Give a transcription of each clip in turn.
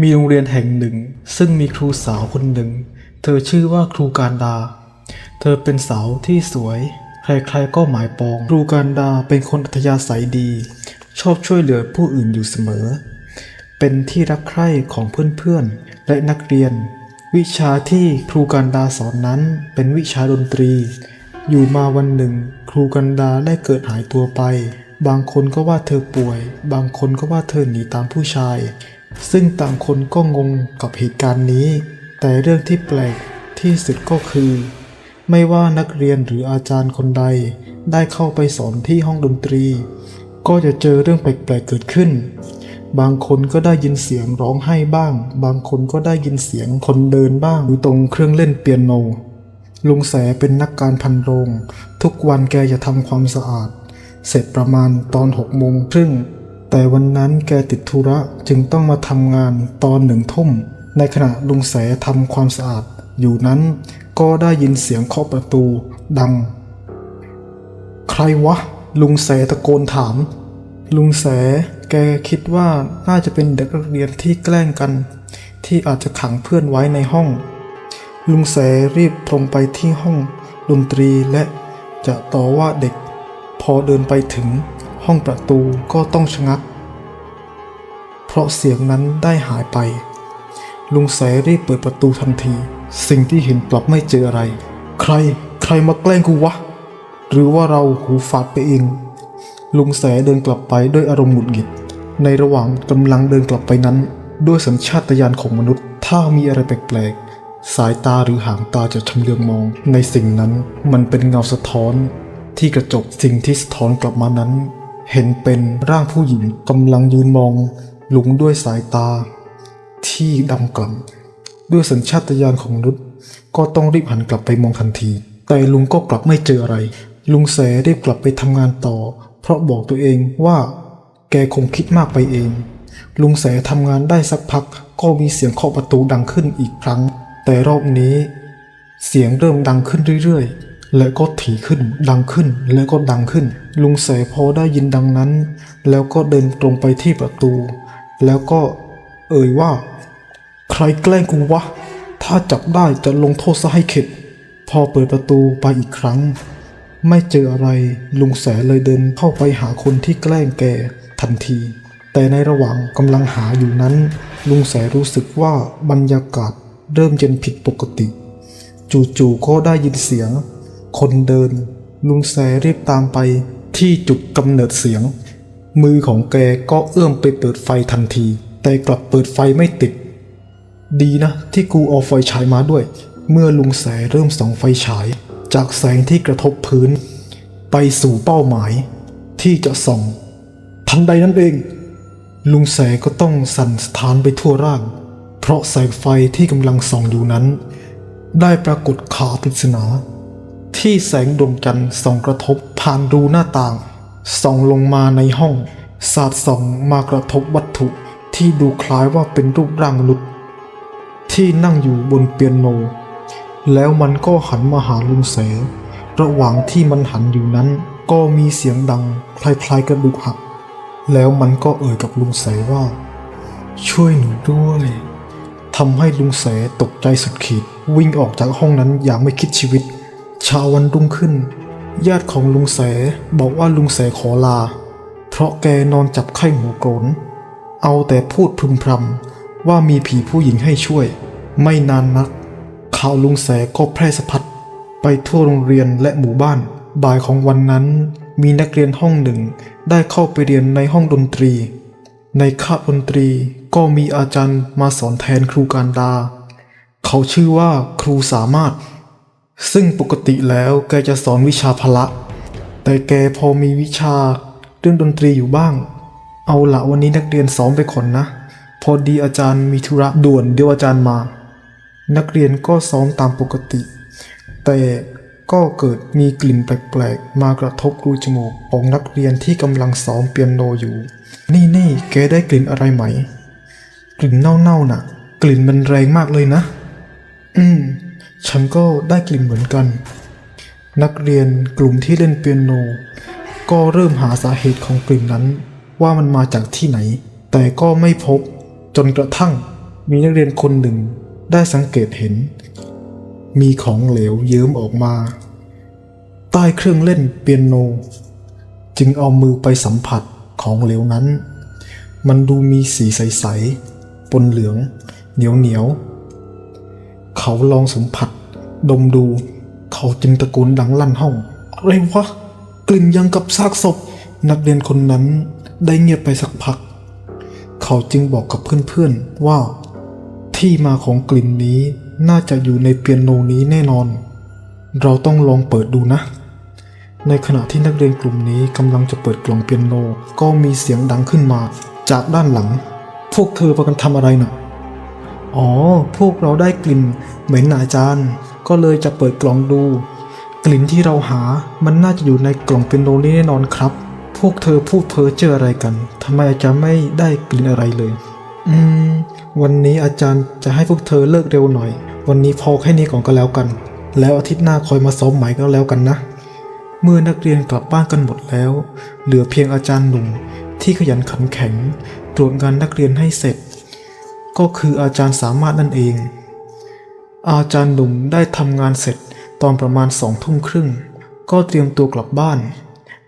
มีโรงเรียนแห่งหนึ่ง ซึ่งมีครูสาวคนหนึ่ง เธอชื่อว่าครูการดา เธอเป็นสาวที่สวย ใครๆก็หมายปอง ครูการดาเป็นคนอัธยาศัยดี ชอบช่วยเหลือผู้อื่นอยู่เสมอ เป็นที่รักใคร่ของเพื่อนๆ และนักเรียน วิชาที่ครูการดาสอนนั้นเป็นวิชาดนตรี อยู่มาวันหนึ่ง ครูกันดาได้เกิดหายตัวไป บางคนก็ว่าเธอป่วย บางคนก็ว่าเธอหนีตามผู้ชาย ซึ่งต่างคนก็งงกับเหตุการณ์นี้ แต่เรื่องที่แปลกที่สุดก็คือ ไม่ว่านักเรียนหรืออาจารย์คนใด ได้เข้าไปสอนที่ห้องดนตรี ก็จะเจอเรื่องแปลกๆเกิดขึ้น บางคนก็ได้ยินเสียงร้องไห้บ้าง บางคนก็ได้ยินเสียงคนเดินบ้างอยู่ตรงเครื่องเล่นเปียโนลุงแสเป็นนักการพันโรง ทุกวันแกจะทำความสะอาด เสร็จประมาณตอนหกโมงครึ่ง แต่วันนั้นแกติดธุระจึงต้องมาทำงานตอนหนึ่งทุ่ม ในขณะลุงแสทำความสะอาด อยู่นั้นก็ได้ยินเสียงเคาะประตูดัง ใครวะ ลุงแสตะโกนถาม ลุงแสแกคิดว่าน่าจะเป็นเด็กนักเรียนที่แกล้งกัน ที่อาจจะขังเพื่อนไว้ในห้อง ลุงแสรีบตรงไปที่ห้องดนตรีและจะต่อว่าเด็ก พอเดินไปถึง ห้องประตูก็ต้องชะงัก เพราะเสียงนั้นได้หายไป ลุงแสรีบเปิดประตูทันที สิ่งที่เห็นกลับไม่เจออะไร ใคร ใครมาแกล้งกูวะ หรือว่าเราหูฝาดไปเอง ลุงแสเดินกลับไปด้วยอารมณ์หงุดหงิด ในระหว่างกำลังเดินกลับไปนั้น ด้วยสัญชาตญาณของมนุษย์ ถ้ามีอะไรแปลกๆ สายตาหรือหางตาจะชำเลืองมอง ในสิ่งนั้นมันเป็นเงาสะท้อนที่กระจกสิ่งที่สะท้อนกลับมานั้น เห็นเป็นร่างผู้หญิงกำลังยืนมองลุงด้วยสายตา ที่ดำกล่ำด้วยสัญชาตญาณของมนุษย์ ก็ต้องรีบหันกลับไปมองทันที แต่ลุงก็กลับไม่เจออะไร ลุงแสรีบกลับไปทำงานต่อ เพราะบอกตัวเองว่า แกคงคิดมากไปเอง ลุงแสทำงานได้สักพัก ก็มีเสียงเคาะประตูดังขึ้นอีกครั้ง แต่รอบนี้ เสียงเริ่มดังขึ้นเรื่อยๆ และก็ถี่ขึ้น ดังขึ้น และก็ดังขึ้น ลุงแสพอได้ยินดังนั้น แล้วก็เดินตรงไปที่ประตู แล้วก็เอ่ยว่า ใครแกล้งกูวะ ถ้าจับได้จะลงโทษซะให้เข็ด พอเปิดประตูไปอีกครั้ง ไม่เจออะไรลุงแสเลยเดินเข้าไปหาคนที่แกล้งแกทันที แต่ในระหว่างกำลังหาอยู่นั้น ลุงแสรู้สึกว่าบรรยากาศเริ่มเย็นผิดปกติ จู่ๆก็ได้ยินเสียง คนเดิน ลุงแสรีบตามไปที่จุดกำเนิดเสียง มือของแกก็เอื้อมไปเปิดไฟทันที แต่กลับเปิดไฟไม่ติด ดีนะที่กูเอาไฟฉายมาด้วย เมื่อลุงแสเริ่มส่องไฟฉาย จากแสงที่กระทบพื้น ไปสู่เป้าหมาย ที่จะส่อง ทันใดนั้นเอง ลุงแสก็ต้องสั่นสถานไปทั่วร่าง เพราะแสงไฟที่กำลังส่องอยู่นั้น ได้ปรากฏขาปริศนา ที่แสงดวงจันทร์ส่องกระทบผ่านรูหน้าต่าง ส่องลงมาในห้อง สาดส่องมากระทบวัตถุที่ดูคล้ายว่าเป็นรูปร่างมนุษย์ ที่นั่งอยู่บนเปียโน แล้วมันก็หันมาหาลุงแสระหว่างที่มันหันอยู่นั้น ก็มีเสียงดังคล้ายๆกระดูกหัก แล้วมันก็เอ่ยกับลุงแสว่า ช่วยหนูด้วยทำให้ลุงแสตกใจสุดขีดวิ่งออกจากห้องนั้นอย่างไม่คิดชีวิต เช้าวันรุ่งขึ้น ญาติของลุงแสบอกว่าลุงแสขอลา เพราะแกนอนจับไข้หัวโกรนเอาแต่พูดพึมพำว่ามีผีผู้หญิงให้ช่วย ไม่นานนัก ข่าวลุงแสก็แพร่สะพัดไปทั่วโรงเรียนและหมู่บ้าน บ่ายของวันนั้น มีนักเรียนห้องหนึ่งได้เข้าไปเรียนในห้องดนตรี ในคาบดนตรีก็มีอาจารย์มาสอนแทนครูการดา เขาชื่อว่าครูสามารถ ซึ่งปกติแล้วแกจะสอนวิชาพละ แต่แกพอมีวิชาเรื่องดนตรีอยู่บ้าง เอาละวันนี้นักเรียนซ้อมไปก่อนนะ พอดีอาจารย์มีธุระด่วนเดี๋ยวอาจารย์มา นักเรียนก็ซ้อมตามปกติ แต่ก็เกิดมีกลิ่นแปลกๆ มากระทบรูจมูกของนักเรียนที่กำลังซ้อมเปียโนอยู่ นี่นี่แกได้กลิ่นอะไรไหม กลิ่นเน่าๆน่ะ กลิ่นมันแรงมากเลยนะ อืม ฉันก็ได้กลิ่นเหมือนกัน นักเรียนกลุ่มที่เล่นเปียโน ก็เริ่มหาสาเหตุของกลิ่นนั้น ว่ามันมาจากที่ไหน แต่ก็ไม่พบจนกระทั่งมีนักเรียนคนหนึ่งได้สังเกตเห็น มีของเหลวเยิ้มออกมา ใต้เครื่องเล่นเปียโน จึงเอามือไปสัมผัสของเหลวนั้น มันดูมีสีใสๆปนเหลือง เหนียวเหนียว เขาลองสัมผัส ดมดู เขาจึงตะโกนดังลั่นห้อง อะไรวะ กลิ่นยังกับซากศพ นักเรียนคนนั้นได้เงียบไปสักพัก เขาจึงบอกกับเพื่อนๆว่า ที่มาของกลิ่นนี้น่าจะอยู่ในเปียโนนี้แน่นอน เราต้องลองเปิดดูนะ ในขณะที่นักเรียนกลุ่มนี้กำลังจะเปิดกล่องเปียโนก็มีเสียงดังขึ้นมา จากด้านหลัง พวกเธอพากันทำอะไรน่ะ อ๋อ พวกเราได้กลิ่น เหม็นน่ะอาจารย์ ก็เลยจะเปิดกล่องดู กลิ่นที่เราหา มันน่าจะอยู่ในกล่องเปียโนนี้แน่นอนครับ พวกเธอพูดเพ้อเจ้ออะไรกันทำไมอาจารย์ไม่ได้กลิ่นอะไรเลย อืม วันนี้อาจารย์จะให้พวกเธอเลิกเร็วหน่อย วันนี้พอแค่นี้ก่อนก็แล้วกัน แล้วอาทิตย์หน้าคอยมาซ้อมใหม่ก็แล้วกันนะ เมื่อนักเรียนกลับบ้านกันหมดแล้ว เหลือเพียงอาจารย์หนุ่มที่ขยันขันแข็ง ตรวจงานนักเรียนให้เสร็จ ก็คืออาจารย์สามารถนั่นเอง อาจารย์หนุ่มได้ทำงานเสร็จตอนประมาณสองทุ่มครึ่ง ก็เตรียมตัวกลับบ้าน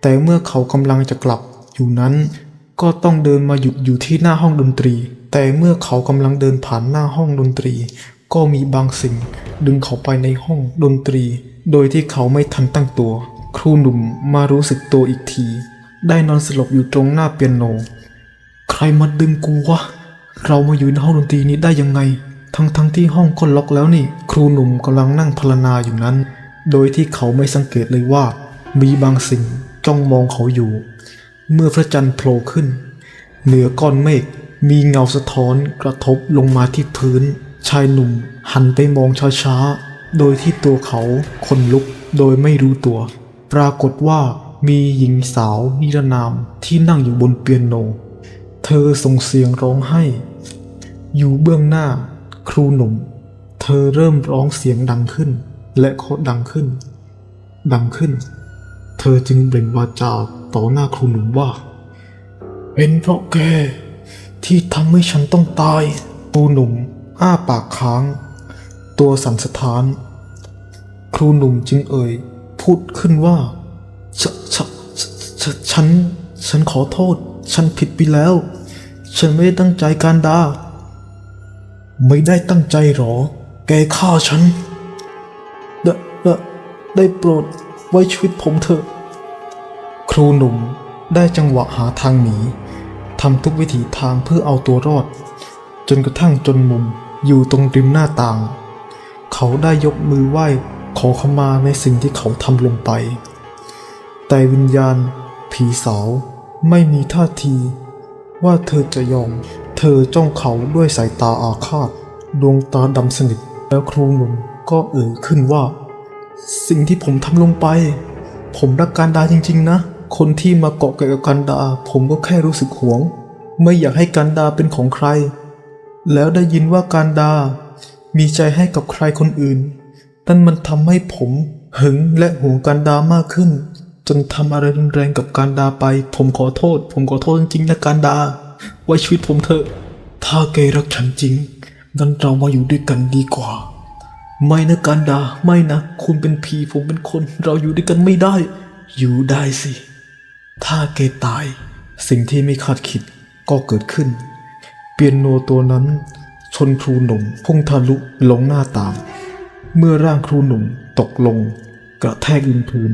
แต่เมื่อเขากำลังจะกลับอยู่นั้น ก็ต้องเดินมาหยุดอยู่ที่หน้าห้องดนตรี แต่เมื่อเขากำลังเดินผ่านหน้าห้องดนตรี ก็มีบางสิ่ง ดึงเขาไปในห้องดนตรี โดยที่เขาไม่ทันตั้งตัว ครูหนุ่มมารู้สึกตัวอีกที ได้นอนสลบอยู่ตรงหน้าเปียโน ใครมาดึงกูวะ เรามาอยู่ในห้องดนตรีนี้ได้ยังไง ทั้งทั้งที่ห้องก็ล็อกแล้วนี่ ครูหนุ่มกำลังนั่งพรรณนาอยู่นั้น โดยที่เขาไม่สังเกตเลยว่า มีบางสิ่งจ้องมองเขาอยู่ เมื่อพระจันทร์โผล่ขึ้น เหนือก้อนเมฆมีเงาสะท้อนกระทบลงมาที่พื้น ชายหนุ่มหันไปมองช้าๆ โดยที่ตัวเขาคนลุกโดยไม่รู้ตัว ปรากฏว่ามีหญิงสาวนิรนามที่นั่งอยู่บนเปียโน ธอส่งเสียงร้องไห้ อยู่เบื้องหน้า ครูหนุ่ม เธอเริ่มร้องเสียงดังขึ้น และเคาะดังขึ้น ดังขึ้น เธอจึงเปล่งวาจาต่อหน้าครูหนุ่มว่า เป็นเพราะแกที่ทำให้ฉันต้องตายครูหนุ่ม อ้าปากค้าง ตัวสั่นสะท้าน ครูหนุ่มจึงเอ่ย พูดขึ้นว่าฉฉฉฉฉัน ฉันขอโทษ ฉันผิดไปแล้ว ฉันไม่ได้ตั้งใจการดา ไม่ได้ตั้งใจหรอ แกฆ่าฉัน ได้ได้ได้โปรดไว้ชีวิตผมเถอะ ครูหนุ่มได้จังหวะหาทางหนีทำทุกวิถีทางเพื่อเอาตัวรอด จนกระทั่งจนมุมอยู่ตรงริมหน้าต่าง เขาได้ยกมือไหว้ขอขมาในสิ่งที่เขาทำลงไป แต่วิญญาณ ผีสาวไม่มีท่าที ว่าเธอจะยอม เธอจ้องเขาด้วยสายตาอาฆาต ดวงตาดำสนิท แล้วครูหนุ่มก็เอ่ยขึ้นว่า สิ่งที่ผมทำลงไป ผมรักการดาจริง ๆ นะ คนที่มาเกาะเกี่ยวกับการดา ผมก็แค่รู้สึกหวง ไม่อยากให้การดาเป็นของใคร แล้วได้ยินว่าการดา มีใจให้กับใครคนอื่น นั่นมันทำให้ผมหึงและหวงการดามากขึ้น จนทำอะไรรุนแรงกับการดาไป ผมขอโทษ ผมขอโทษจริงๆนะการดา ไว้ชีวิตผมเถอะ ถ้าแกรักฉันจริงงั้นเรามาอยู่ด้วยกันดีกว่า ไม่นะการดา ไม่นะ คุณเป็นผีผมเป็นคน เราอยู่ด้วยกันไม่ได้ อยู่ได้สิ ถ้าแกตาย สิ่งที่ไม่คาดคิดก็เกิดขึ้น เปียโนตัวนั้น ชนครูหนุ่มพุ่งทะลุลงหน้าต่าง เมื่อร่างครูหนุ่มตกลง กระแทกดินพื้น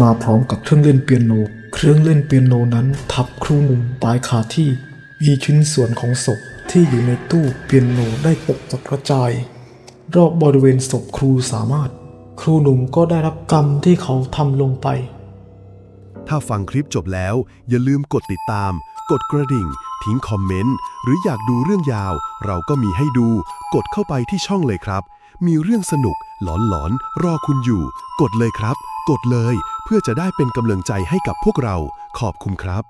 มาพร้อมกับเครื่องเล่นเปียโน เครื่องเล่นเปียโนนั้นทับครูหนุ่มตายคาที่ มีชิ้นส่วนของศพที่อยู่ในตู้เปียโนได้ตกกระจาย รอบบริเวณศพครูสามารถ ครูหนุ่มก็ได้รับกรรมที่เขาทำลงไป ถ้าฟังคลิปจบแล้ว อย่าลืมกดติดตาม กดกระดิ่ง ทิ้งคอมเมนต์ หรืออยากดูเรื่องยาว เราก็มีให้ดู กดเข้าไปที่ช่องเลยครับ มีเรื่องสนุกหลอนๆรอคุณอยู่ กดเลยครับ กดเลย เพื่อจะได้เป็นกำลังใจให้กับพวกเรา ขอบคุณครับ